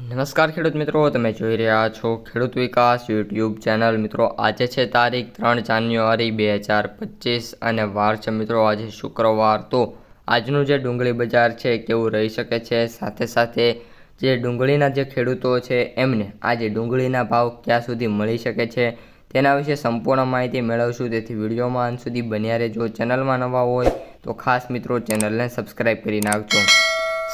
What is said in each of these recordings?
નમસ્કાર ખેડૂત મિત્રો, તમે જોઈ રહ્યા છો ખેડૂત વિકાસ યુટ્યુબ ચેનલ. મિત્રો, આજે છે તારીખ ત્રણ જાન્યુઆરી બે હજાર પચીસ અને વાર છે મિત્રો, આજે શુક્રવાર. તો આજનું જે ડુંગળી બજાર છે, કેવું રહી શકે છે? સાથે સાથે જે ડુંગળીના જે ખેડૂતો છે, એમને આજે ડુંગળીના ભાવ ક્યાં સુધી મળી શકે છે, તેના વિશે સંપૂર્ણ માહિતી મેળવશું. તેથી વિડીયોમાં અંત સુધી બન્યા રહેજો. ચેનલમાં નવા હોય તો ખાસ મિત્રો, ચેનલને સબસ્ક્રાઈબ કરી નાખજો.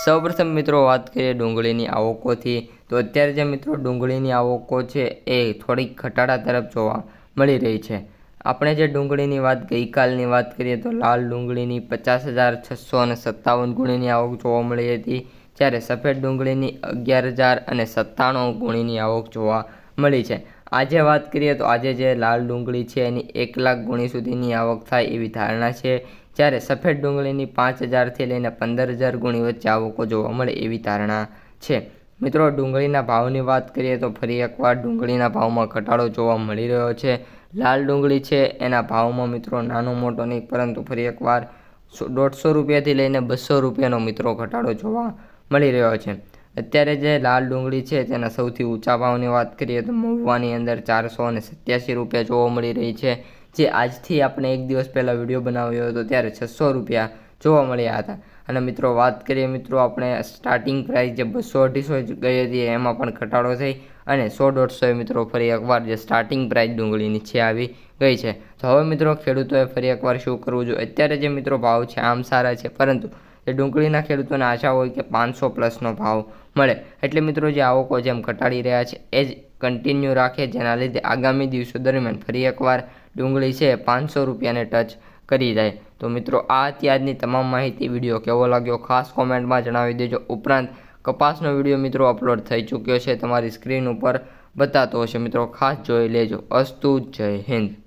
સૌપ્રથમ મિત્રો વાત કરીએ ડુંગળીની આવકોથી. તો અત્યારે જે મિત્રો ડુંગળીની આવકો છે એ થોડીક ઘટાડા તરફ જોવા મળી રહી છે. આપણે જે ડુંગળીની વાત ગઈકાલની વાત કરીએ તો લાલ ડુંગળીની પચાસ હજાર છસો અને સત્તાવન ગુણીની આવક જોવા મળી હતી. જ્યારે સફેદ ડુંગળીની અગિયાર હજાર અને સત્તાણું ગુણીની આવક જોવા મળી છે. આજે વાત કરીએ તો આજે જે લાલ ડુંગળી છે એની એક લાખ ગુણી સુધીની આવક થાય એવી ધારણા છે. જ્યારે સફેદ ડુંગળીની પાંચ હજારથી લઈને પંદર હજાર ગુણી વચ્ચે આવકો જોવા મળે એવી ધારણા છે. મિત્રો, ડુંગળીના ભાવની વાત કરીએ તો ફરી એકવાર ડુંગળીના ભાવમાં ઘટાડો જોવા મળી રહ્યો છે. લાલ ડુંગળી છે, એના ભાવમાં મિત્રો નાનો મોટો નહીં, પરંતુ ફરી એકવાર દોઢસો રૂપિયાથી લઈને બસો રૂપિયાનો મિત્રો ઘટાડો જોવા મળી રહ્યો છે. અત્યારે જે લાલ ડુંગળી છે, તેના સૌથી ઊંચા ભાવની વાત કરીએ તો મહુવાની અંદર ચારસો અને સત્યાસી રૂપિયા જોવા મળી રહી છે. જે આજથી આપણે એક દિવસ પહેલાં વીડિયો બનાવ્યો હતો, ત્યારે છસો રૂપિયા જોવા મળ્યા હતા. અને મિત્રો, વાત કરીએ મિત્રો, આપણે સ્ટાર્ટિંગ પ્રાઇસ જે બસો અઢીસો ગઈ હતી, એમાં પણ ઘટાડો થઈ અને સો દોઢસો મિત્રો ફરી એકવાર જે સ્ટાર્ટિંગ પ્રાઇસ ડુંગળીની છે આવી ગઈ છે. તો હવે મિત્રો, ખેડૂતોએ ફરી એકવાર શું કરવું જોઈએ? અત્યારે જે મિત્રો ભાવ છે, આમ સારા છે, પરંતુ એ ડુંગળીના ખેડૂતોને આશા હોય કે પાંચસો પ્લસનો ભાવ મળે. એટલે મિત્રો, જે આવકો જેમ ઘટાડી રહ્યા છે, એ જ કન્ટિન્યુ રાખે, જેના લીધે આગામી દિવસો દરમિયાન ફરી એકવાર ડુંગળી છે પાંચસો રૂપિયાને ટચ કરી જાય. તો મિત્રો, આ અત્યારની તમામ માહિતી. વીડિયો કેવો લાગ્યો ખાસ કોમેન્ટમાં જણાવી દેજો. ઉપરાંત, કપાસનો વીડિયો મિત્રો અપલોડ થઈ ચૂક્યો છે, તમારી સ્ક્રીન ઉપર બતાતો હશે. મિત્રો, ખાસ જોઈ લેજો. અસ્તુ, જય હિન્દ.